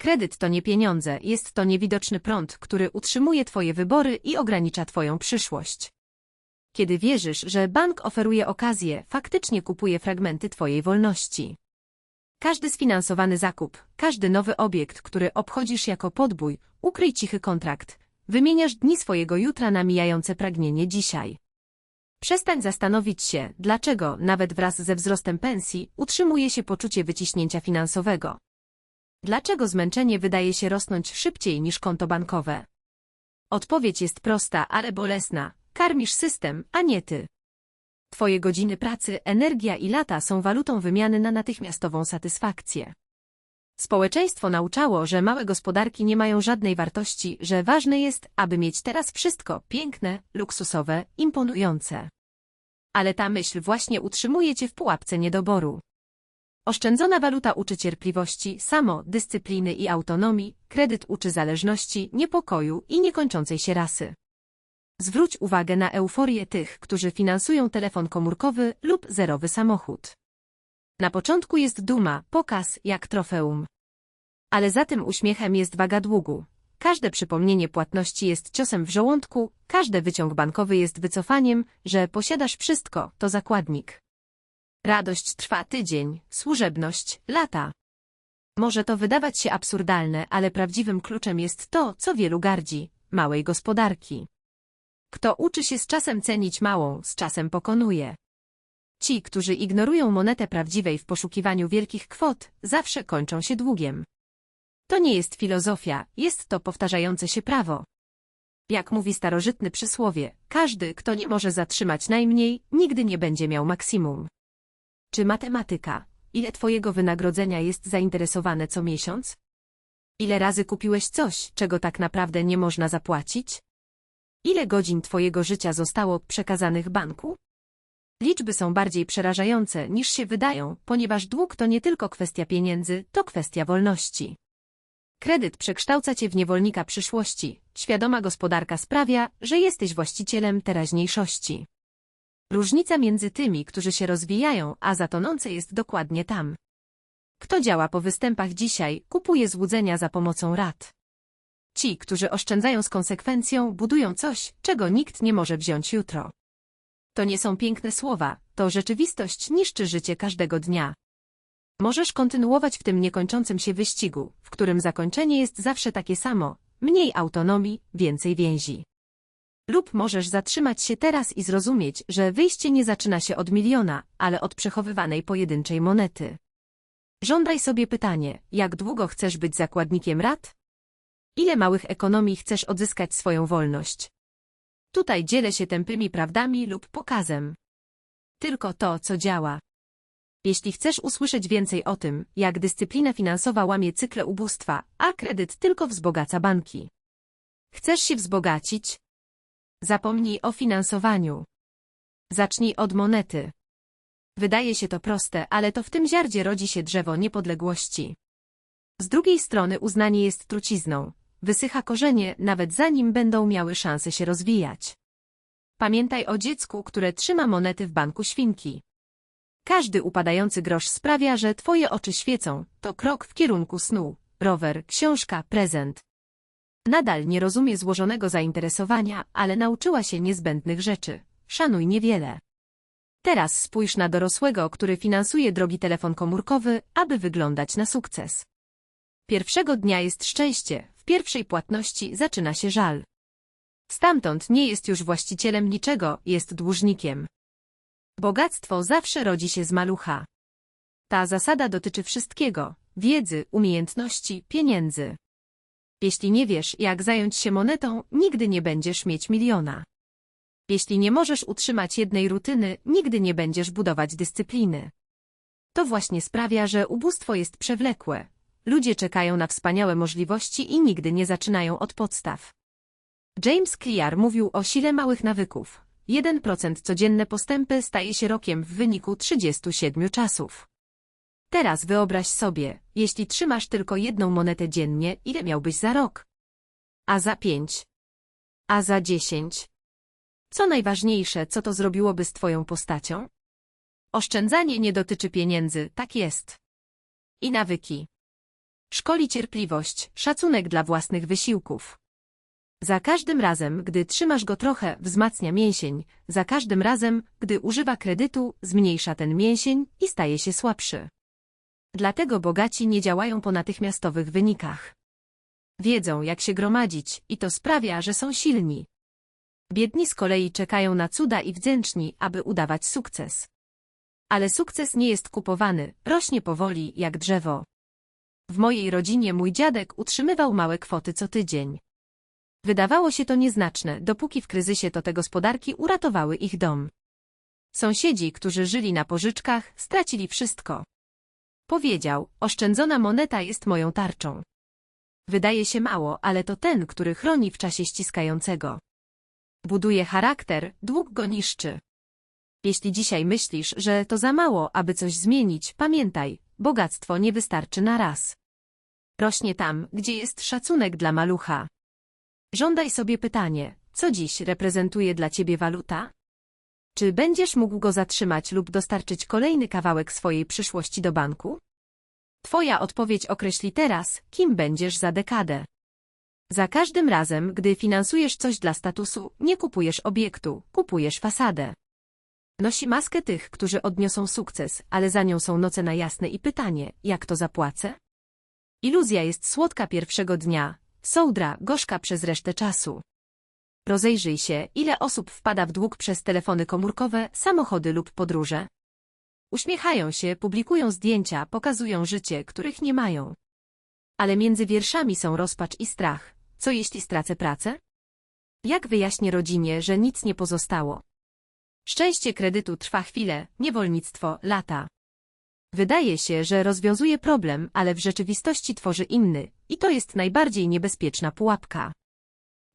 Kredyt to nie pieniądze, jest to niewidoczny prąd, który utrzymuje Twoje wybory i ogranicza Twoją przyszłość. Kiedy wierzysz, że bank oferuje okazję, faktycznie kupuje fragmenty Twojej wolności. Każdy sfinansowany zakup, każdy nowy obiekt, który obchodzisz jako podbój, ukryj cichy kontrakt, wymieniasz dni swojego jutra na mijające pragnienie dzisiaj. Przestań zastanowić się, dlaczego, nawet wraz ze wzrostem pensji, utrzymuje się poczucie wyciśnięcia finansowego. Dlaczego zmęczenie wydaje się rosnąć szybciej niż konto bankowe? Odpowiedź jest prosta, ale bolesna. Karmisz system, a nie ty. Twoje godziny pracy, energia i lata są walutą wymiany na natychmiastową satysfakcję. Społeczeństwo nauczało, że małe gospodarki nie mają żadnej wartości, że ważne jest, aby mieć teraz wszystko piękne, luksusowe, imponujące. Ale ta myśl właśnie utrzymuje cię w pułapce niedoboru. Oszczędzona waluta uczy cierpliwości, samo, dyscypliny i autonomii, kredyt uczy zależności, niepokoju i niekończącej się rasy. Zwróć uwagę na euforię tych, którzy finansują telefon komórkowy lub zerowy samochód. Na początku jest duma, pokaz, jak trofeum. Ale za tym uśmiechem jest waga długu. Każde przypomnienie płatności jest ciosem w żołądku, każdy wyciąg bankowy jest wycofaniem, że posiadasz wszystko, to zakładnik. Radość trwa tydzień, służebność lata. Może to wydawać się absurdalne, ale prawdziwym kluczem jest to, co wielu gardzi małej gospodarki. Kto uczy się z czasem cenić małą, z czasem pokonuje. Ci, którzy ignorują monetę prawdziwej w poszukiwaniu wielkich kwot, zawsze kończą się długiem. To nie jest filozofia, jest to powtarzające się prawo. Jak mówi starożytne przysłowie, każdy, kto nie może zatrzymać najmniej, nigdy nie będzie miał maksimum. Czy matematyka? Ile twojego wynagrodzenia jest zainteresowane co miesiąc? Ile razy kupiłeś coś, czego tak naprawdę nie można zapłacić? Ile godzin twojego życia zostało przekazanych banku? Liczby są bardziej przerażające niż się wydają, ponieważ dług to nie tylko kwestia pieniędzy, to kwestia wolności. Kredyt przekształca cię w niewolnika przyszłości. Świadoma gospodarka sprawia, że jesteś właścicielem teraźniejszości. Różnica między tymi, którzy się rozwijają, a zatonące jest dokładnie tam. Kto działa po występach dzisiaj, kupuje złudzenia za pomocą rad. Ci, którzy oszczędzają z konsekwencją, budują coś, czego nikt nie może wziąć jutro. To nie są piękne słowa, to rzeczywistość niszczy życie każdego dnia. Możesz kontynuować w tym niekończącym się wyścigu, w którym zakończenie jest zawsze takie samo, mniej autonomii, więcej więzi. Lub możesz zatrzymać się teraz i zrozumieć, że wyjście nie zaczyna się od miliona, ale od przechowywanej pojedynczej monety. Żądaj sobie pytanie, jak długo chcesz być zakładnikiem rad? Ile małych ekonomii chcesz odzyskać swoją wolność? Tutaj dzielę się tępymi prawdami lub pokazem. Tylko to, co działa. Jeśli chcesz usłyszeć więcej o tym, jak dyscyplina finansowa łamie cykle ubóstwa, a kredyt tylko wzbogaca banki. Chcesz się wzbogacić? Zapomnij o finansowaniu. Zacznij od monety. Wydaje się to proste, ale to w tym ziardzie rodzi się drzewo niepodległości. Z drugiej strony uznanie jest trucizną. Wysycha korzenie, nawet zanim będą miały szansę się rozwijać. Pamiętaj o dziecku, które trzyma monety w banku świnki. Każdy upadający grosz sprawia, że twoje oczy świecą. To krok w kierunku snu. Rower, książka, prezent. Nadal nie rozumie złożonego zainteresowania, ale nauczyła się niezbędnych rzeczy. Szanuj niewiele. Teraz spójrz na dorosłego, który finansuje drogi telefon komórkowy, aby wyglądać na sukces. Pierwszego dnia jest szczęście, w pierwszej płatności zaczyna się żal. Stamtąd nie jest już właścicielem niczego, jest dłużnikiem. Bogactwo zawsze rodzi się z malucha. Ta zasada dotyczy wszystkiego, wiedzy, umiejętności, pieniędzy. Jeśli nie wiesz, jak zająć się monetą, nigdy nie będziesz mieć miliona. Jeśli nie możesz utrzymać jednej rutyny, nigdy nie będziesz budować dyscypliny. To właśnie sprawia, że ubóstwo jest przewlekłe. Ludzie czekają na wspaniałe możliwości i nigdy nie zaczynają od podstaw. James Clear mówił o sile małych nawyków. 1% codzienne postępy staje się rokiem w wyniku 37 czasów. Teraz wyobraź sobie, jeśli trzymasz tylko jedną monetę dziennie, ile miałbyś za rok? A za pięć? A za dziesięć? Co najważniejsze, co to zrobiłoby z twoją postacią? Oszczędzanie nie dotyczy pieniędzy, tak jest. I nawyki. Szkoli cierpliwość, szacunek dla własnych wysiłków. Za każdym razem, gdy trzymasz go trochę, wzmacnia mięsień, za każdym razem, gdy używa kredytu, zmniejsza ten mięsień i staje się słabszy. Dlatego bogaci nie działają po natychmiastowych wynikach. Wiedzą, jak się gromadzić i to sprawia, że są silni. Biedni z kolei czekają na cuda i wdzięczni, aby udawać sukces. Ale sukces nie jest kupowany, rośnie powoli, jak drzewo. W mojej rodzinie mój dziadek utrzymywał małe kwoty co tydzień. Wydawało się to nieznaczne, dopóki w kryzysie to te gospodarki uratowały ich dom. Sąsiedzi, którzy żyli na pożyczkach, stracili wszystko. Powiedział, oszczędzona moneta jest moją tarczą. Wydaje się mało, ale to ten, który chroni w czasie ściskającego. Buduje charakter, dług go niszczy. Jeśli dzisiaj myślisz, że to za mało, aby coś zmienić, pamiętaj, bogactwo nie wystarczy na raz. Rośnie tam, gdzie jest szacunek dla malucha. Żądaj sobie pytanie, co dziś reprezentuje dla ciebie waluta? Czy będziesz mógł go zatrzymać lub dostarczyć kolejny kawałek swojej przyszłości do banku? Twoja odpowiedź określi teraz, kim będziesz za dekadę. Za każdym razem, gdy finansujesz coś dla statusu, nie kupujesz obiektu, kupujesz fasadę. Nosi maskę tych, którzy odniosą sukces, ale za nią są noce na jasne i pytanie, jak to zapłacę? Iluzja jest słodka pierwszego dnia, sołdra gorzka przez resztę czasu. Rozejrzyj się, ile osób wpada w dług przez telefony komórkowe, samochody lub podróże. Uśmiechają się, publikują zdjęcia, pokazują życie, których nie mają. Ale między wierszami są rozpacz i strach. Co jeśli stracę pracę? Jak wyjaśnię rodzinie, że nic nie pozostało? Szczęście kredytu trwa chwilę, niewolnictwo lata. Wydaje się, że rozwiązuje problem, ale w rzeczywistości tworzy inny, i to jest najbardziej niebezpieczna pułapka.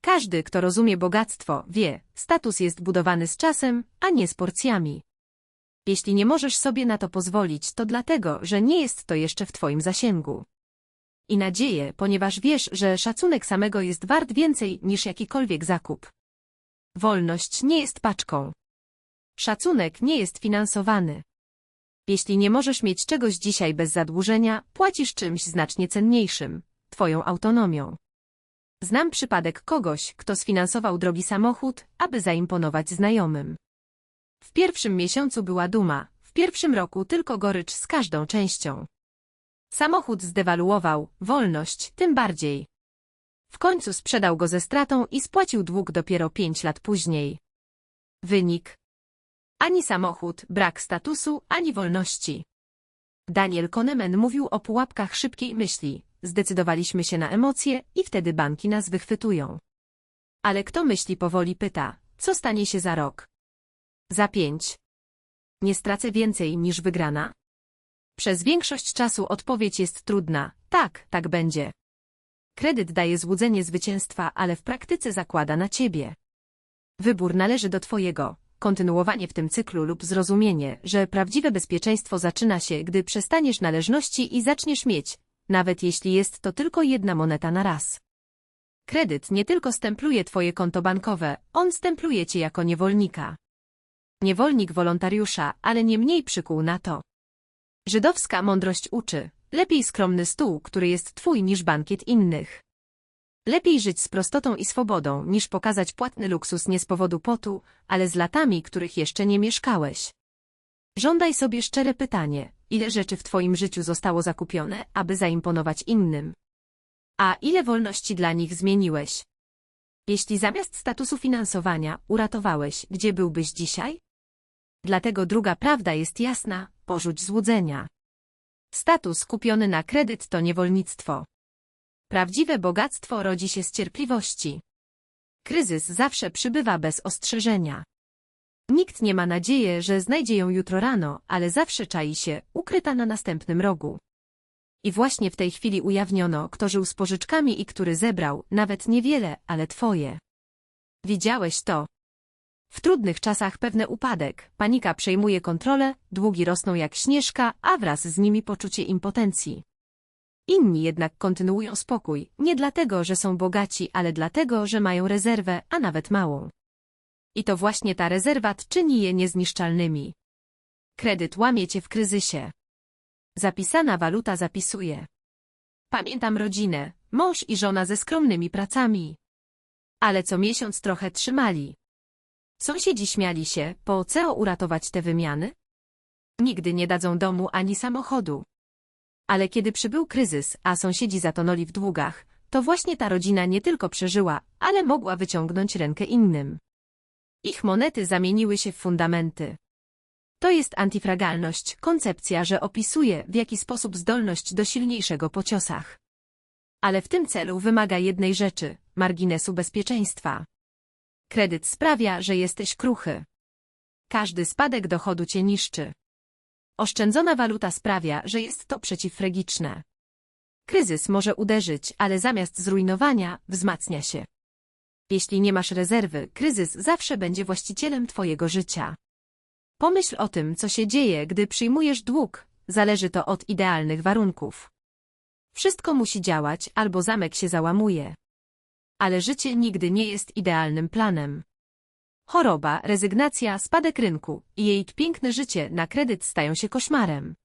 Każdy, kto rozumie bogactwo, wie, status jest budowany z czasem, a nie z porcjami. Jeśli nie możesz sobie na to pozwolić, to dlatego, że nie jest to jeszcze w twoim zasięgu. I nadzieję, ponieważ wiesz, że szacunek samego jest wart więcej niż jakikolwiek zakup. Wolność nie jest paczką. Szacunek nie jest finansowany. Jeśli nie możesz mieć czegoś dzisiaj bez zadłużenia, płacisz czymś znacznie cenniejszym twoją autonomią. Znam przypadek kogoś, kto sfinansował drogi samochód, aby zaimponować znajomym. W pierwszym miesiącu była duma, w pierwszym roku tylko gorycz z każdą częścią. Samochód zdewaluował, wolność tym bardziej. W końcu sprzedał go ze stratą i spłacił dług dopiero pięć lat później. Wynik. Ani samochód, brak statusu, ani wolności. Daniel Kahneman mówił o pułapkach szybkiej myśli. Zdecydowaliśmy się na emocje i wtedy banki nas wychwytują. Ale kto myśli powoli pyta, co stanie się za rok? Za pięć. Nie stracę więcej niż wygrana? Przez większość czasu odpowiedź jest trudna. Tak, tak będzie. Kredyt daje złudzenie zwycięstwa, ale w praktyce zakłada na ciebie. Wybór należy do twojego. Kontynuowanie w tym cyklu lub zrozumienie, że prawdziwe bezpieczeństwo zaczyna się, gdy przestaniesz należności i zaczniesz mieć, nawet jeśli jest to tylko jedna moneta na raz. Kredyt nie tylko stempluje twoje konto bankowe, on stempluje cię jako niewolnika. Niewolnik wolontariusza, ale nie mniej przykuł na to. Żydowska mądrość uczy, lepiej skromny stół, który jest twój niż bankiet innych. Lepiej żyć z prostotą i swobodą, niż pokazać płatny luksus nie z powodu potu, ale z latami, których jeszcze nie mieszkałeś. Żądaj sobie szczere pytanie, ile rzeczy w twoim życiu zostało zakupione, aby zaimponować innym. A ile wolności dla nich zmieniłeś? Jeśli zamiast statusu finansowania uratowałeś, gdzie byłbyś dzisiaj? Dlatego druga prawda jest jasna, porzuć złudzenia. Status kupiony na kredyt to niewolnictwo. Prawdziwe bogactwo rodzi się z cierpliwości. Kryzys zawsze przybywa bez ostrzeżenia. Nikt nie ma nadziei, że znajdzie ją jutro rano, ale zawsze czai się, ukryta na następnym rogu. I właśnie w tej chwili ujawniono, kto żył z pożyczkami i który zebrał, nawet niewiele, ale twoje. Widziałeś to. W trudnych czasach pewne upadek, panika przejmuje kontrolę, długi rosną jak śnieżka, a wraz z nimi poczucie impotencji. Inni jednak kontynuują spokój, nie dlatego, że są bogaci, ale dlatego, że mają rezerwę, a nawet małą. I to właśnie ta rezerwat czyni je niezniszczalnymi. Kredyt łamie cię w kryzysie. Zapisana waluta zapisuje. Pamiętam rodzinę, mąż i żona ze skromnymi pracami. Ale co miesiąc trochę trzymali. Sąsiedzi śmiali się, po co uratować te wymiany? Nigdy nie dadzą domu ani samochodu. Ale kiedy przybył kryzys, a sąsiedzi zatonęli w długach, to właśnie ta rodzina nie tylko przeżyła, ale mogła wyciągnąć rękę innym. Ich monety zamieniły się w fundamenty. To jest antifragalność, koncepcja, że opisuje, w jaki sposób zdolność do silniejszego po ciosach. Ale w tym celu wymaga jednej rzeczy – marginesu bezpieczeństwa. Kredyt sprawia, że jesteś kruchy. Każdy spadek dochodu cię niszczy. Oszczędzona waluta sprawia, że jest to przeciwfregiczne. Kryzys może uderzyć, ale zamiast zrujnowania, wzmacnia się. Jeśli nie masz rezerwy, kryzys zawsze będzie właścicielem twojego życia. Pomyśl o tym, co się dzieje, gdy przyjmujesz dług. Zależy to od idealnych warunków. Wszystko musi działać, albo zamek się załamuje. Ale życie nigdy nie jest idealnym planem. Choroba, rezygnacja, spadek rynku i jej piękne życie na kredyt stają się koszmarem.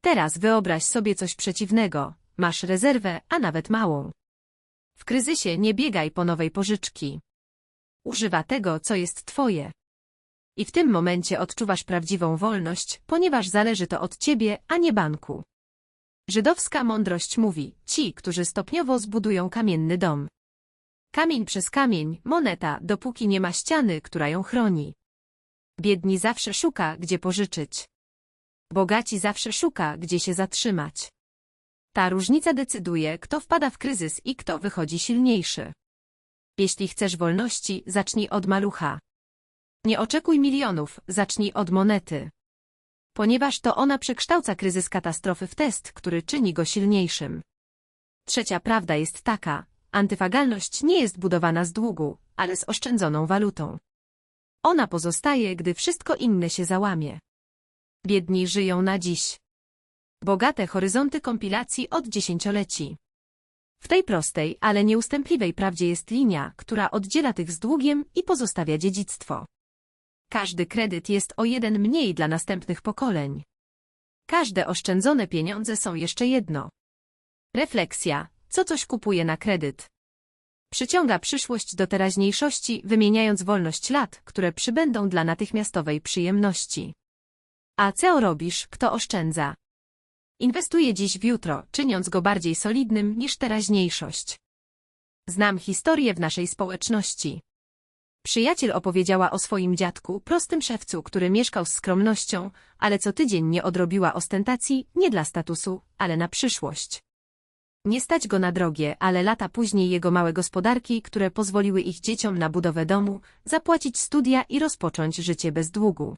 Teraz wyobraź sobie coś przeciwnego. Masz rezerwę, a nawet małą. W kryzysie nie biegaj po nowej pożyczki. Używa tego, co jest twoje. I w tym momencie odczuwasz prawdziwą wolność, ponieważ zależy to od ciebie, a nie banku. Żydowska mądrość mówi, ci, którzy stopniowo zbudują kamienny dom. Kamień przez kamień, moneta, dopóki nie ma ściany, która ją chroni. Biedni zawsze szuka, gdzie pożyczyć. Bogaci zawsze szuka, gdzie się zatrzymać. Ta różnica decyduje, kto wpada w kryzys i kto wychodzi silniejszy. Jeśli chcesz wolności, zacznij od malucha. Nie oczekuj milionów, zacznij od monety. Ponieważ to ona przekształca kryzys katastrofy w test, który czyni go silniejszym. Trzecia prawda jest taka, antyfagalność nie jest budowana z długu, ale z oszczędzoną walutą. Ona pozostaje, gdy wszystko inne się załamie. Biedni żyją na dziś. Bogate horyzonty kompilacji od dziesięcioleci. W tej prostej, ale nieustępliwej prawdzie jest linia, która oddziela tych z długiem i pozostawia dziedzictwo. Każdy kredyt jest o jeden mniej dla następnych pokoleń. Każde oszczędzone pieniądze są jeszcze jedno. Refleksja, co coś kupuje na kredyt. Przyciąga przyszłość do teraźniejszości, wymieniając wolność lat, które przybędą dla natychmiastowej przyjemności. A co robisz, kto oszczędza? Inwestuje dziś w jutro, czyniąc go bardziej solidnym niż teraźniejszość. Znam historię w naszej społeczności. Przyjaciel opowiedziała o swoim dziadku, prostym szewcu, który mieszkał z skromnością, ale co tydzień nie odrobiła ostentacji, nie dla statusu, ale na przyszłość. Nie stać go na drogie, ale lata później jego małe gospodarki, które pozwoliły ich dzieciom na budowę domu, zapłacić studia i rozpocząć życie bez długu.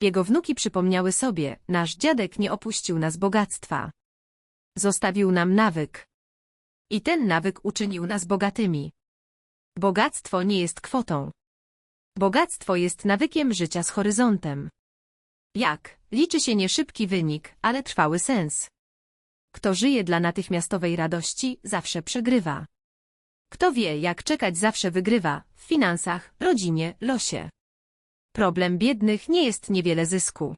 Jego wnuki przypomniały sobie, nasz dziadek nie opuścił nas bogactwa. Zostawił nam nawyk. I ten nawyk uczynił nas bogatymi. Bogactwo nie jest kwotą. Bogactwo jest nawykiem życia z horyzontem. Jak? Liczy się nie szybki wynik, ale trwały sens. Kto żyje dla natychmiastowej radości, zawsze przegrywa. Kto wie, jak czekać, zawsze wygrywa w finansach, rodzinie, losie. Problem biednych nie jest niewiele zysku.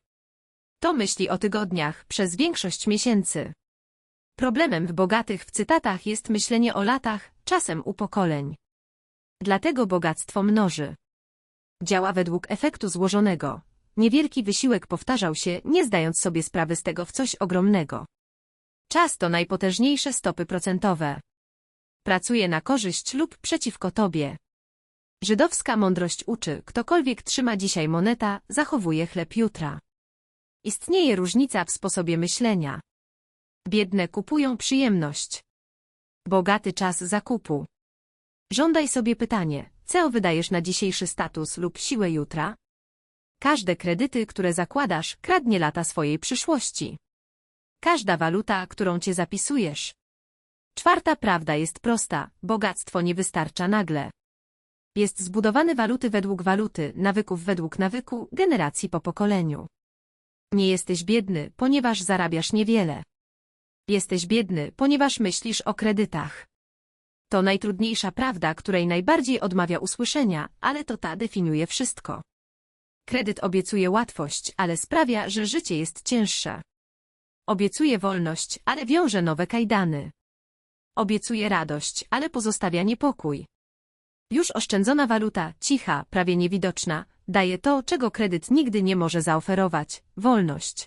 To myśli o tygodniach przez większość miesięcy. Problemem w bogatych w cytatach jest myślenie o latach, czasem u pokoleń. Dlatego bogactwo mnoży. Działa według efektu złożonego. Niewielki wysiłek powtarzał się, nie zdając sobie sprawy z tego w coś ogromnego. Czas to najpotężniejsze stopy procentowe. Pracuje na korzyść lub przeciwko tobie. Żydowska mądrość uczy, ktokolwiek trzyma dzisiaj moneta, zachowuje chleb jutra. Istnieje różnica w sposobie myślenia. Biedne kupują przyjemność. Bogaty czas zakupu. Żądaj sobie pytanie, co wydajesz na dzisiejszy status lub siłę jutra? Każde kredyty, które zakładasz, kradnie lata swojej przyszłości. Każda waluta, którą cię zapisujesz. Czwarta prawda jest prosta, bogactwo nie wystarcza nagle. Jest zbudowany waluty według waluty, nawyków według nawyku, generacji po pokoleniu. Nie jesteś biedny, ponieważ zarabiasz niewiele. Jesteś biedny, ponieważ myślisz o kredytach. To najtrudniejsza prawda, której najbardziej odmawia usłyszenia, ale to ta definiuje wszystko. Kredyt obiecuje łatwość, ale sprawia, że życie jest cięższe. Obiecuje wolność, ale wiąże nowe kajdany. Obiecuje radość, ale pozostawia niepokój. Już oszczędzona waluta, cicha, prawie niewidoczna, daje to, czego kredyt nigdy nie może zaoferować wolność.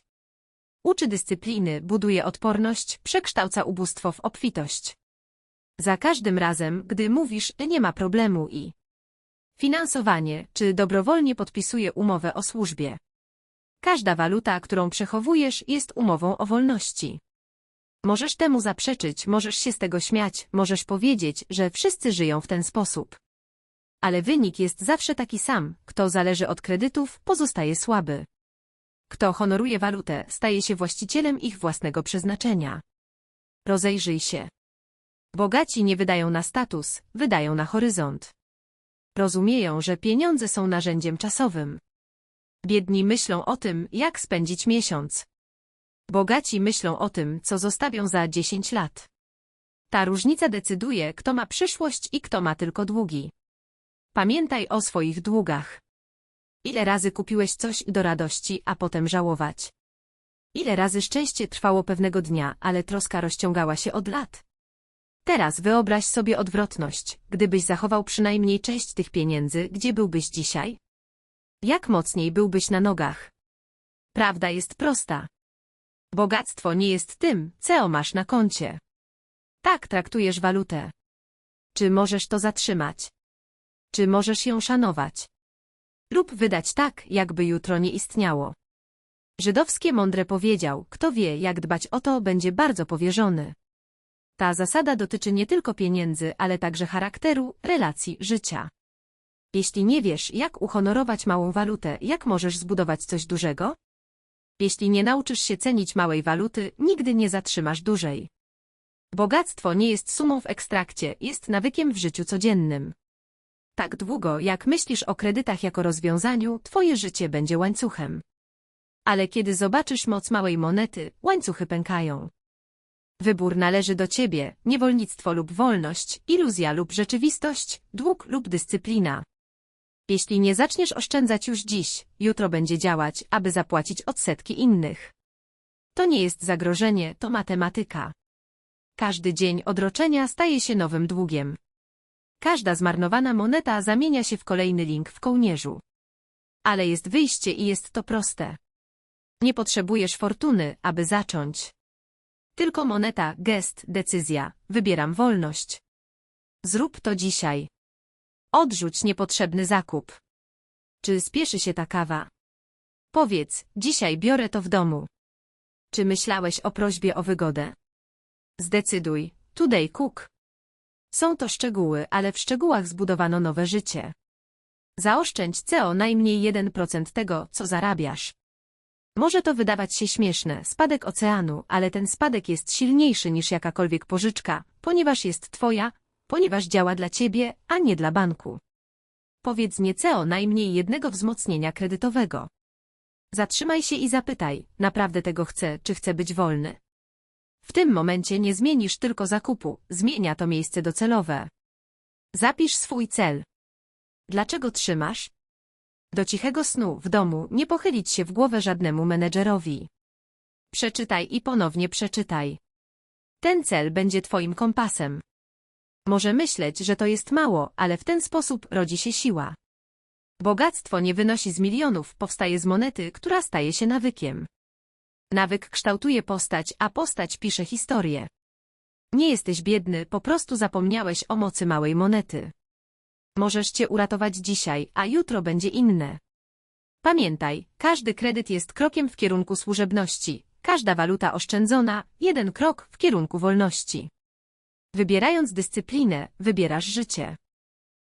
Uczy dyscypliny, buduje odporność, przekształca ubóstwo w obfitość. Za każdym razem, gdy mówisz, nie ma problemu i finansowanie, czy dobrowolnie podpisuje umowę o służbie. Każda waluta, którą przechowujesz, jest umową o wolności. Możesz temu zaprzeczyć, możesz się z tego śmiać, możesz powiedzieć, że wszyscy żyją w ten sposób. Ale wynik jest zawsze taki sam, kto zależy od kredytów, pozostaje słaby. Kto honoruje walutę, staje się właścicielem ich własnego przeznaczenia. Rozejrzyj się. Bogaci nie wydają na status, wydają na horyzont. Rozumieją, że pieniądze są narzędziem czasowym. Biedni myślą o tym, jak spędzić miesiąc. Bogaci myślą o tym, co zostawią za 10 lat. Ta różnica decyduje, kto ma przyszłość i kto ma tylko długi. Pamiętaj o swoich długach. Ile razy kupiłeś coś do radości, a potem żałować? Ile razy szczęście trwało pewnego dnia, ale troska rozciągała się od lat? Teraz wyobraź sobie odwrotność, gdybyś zachował przynajmniej część tych pieniędzy, gdzie byłbyś dzisiaj? Jak mocniej byłbyś na nogach? Prawda jest prosta. Bogactwo nie jest tym, co masz na koncie. Tak traktujesz walutę. Czy możesz to zatrzymać? Czy możesz ją szanować? Lub wydać tak, jakby jutro nie istniało. Żydowskie mądre powiedział, kto wie, jak dbać o to, będzie bardzo powierzony. Ta zasada dotyczy nie tylko pieniędzy, ale także charakteru, relacji, życia. Jeśli nie wiesz, jak uhonorować małą walutę, jak możesz zbudować coś dużego? Jeśli nie nauczysz się cenić małej waluty, nigdy nie zatrzymasz dużej. Bogactwo nie jest sumą w ekstrakcie, jest nawykiem w życiu codziennym. Tak długo, jak myślisz o kredytach jako rozwiązaniu, twoje życie będzie łańcuchem. Ale kiedy zobaczysz moc małej monety, łańcuchy pękają. Wybór należy do ciebie, niewolnictwo lub wolność, iluzja lub rzeczywistość, dług lub dyscyplina. Jeśli nie zaczniesz oszczędzać już dziś, jutro będzie działać, aby zapłacić odsetki innych. To nie jest zagrożenie, to matematyka. Każdy dzień odroczenia staje się nowym długiem. Każda zmarnowana moneta zamienia się w kolejny link w kołnierzu. Ale jest wyjście i jest to proste. Nie potrzebujesz fortuny, aby zacząć. Tylko moneta, gest, decyzja. Wybieram wolność. Zrób to dzisiaj. Odrzuć niepotrzebny zakup. Czy spieszy się ta kawa? Powiedz, dzisiaj biorę to w domu. Czy myślałeś o prośbie o wygodę? Zdecyduj, today cook. Są to szczegóły, ale w szczegółach zbudowano nowe życie. Zaoszczędź CO najmniej 1% tego, co zarabiasz. Może to wydawać się śmieszne, spadek oceanu, ale ten spadek jest silniejszy niż jakakolwiek pożyczka, ponieważ jest twoja, ponieważ działa dla ciebie, a nie dla banku. Powiedz nie CEO najmniej jednego wzmocnienia kredytowego. Zatrzymaj się i zapytaj, naprawdę tego chcę, czy chcę być wolny. W tym momencie nie zmienisz tylko zakupu, zmienia to miejsce docelowe. Zapisz swój cel. Dlaczego trzymasz? Do cichego snu w domu nie pochylić się w głowę żadnemu menedżerowi. Przeczytaj i ponownie przeczytaj. Ten cel będzie twoim kompasem. Może myśleć, że to jest mało, ale w ten sposób rodzi się siła. Bogactwo nie wynosi z milionów, powstaje z monety, która staje się nawykiem. Nawyk kształtuje postać, a postać pisze historię. Nie jesteś biedny, po prostu zapomniałeś o mocy małej monety. Możesz cię uratować dzisiaj, a jutro będzie inne. Pamiętaj, każdy kredyt jest krokiem w kierunku służebności, każda waluta oszczędzona, jeden krok w kierunku wolności. Wybierając dyscyplinę, wybierasz życie.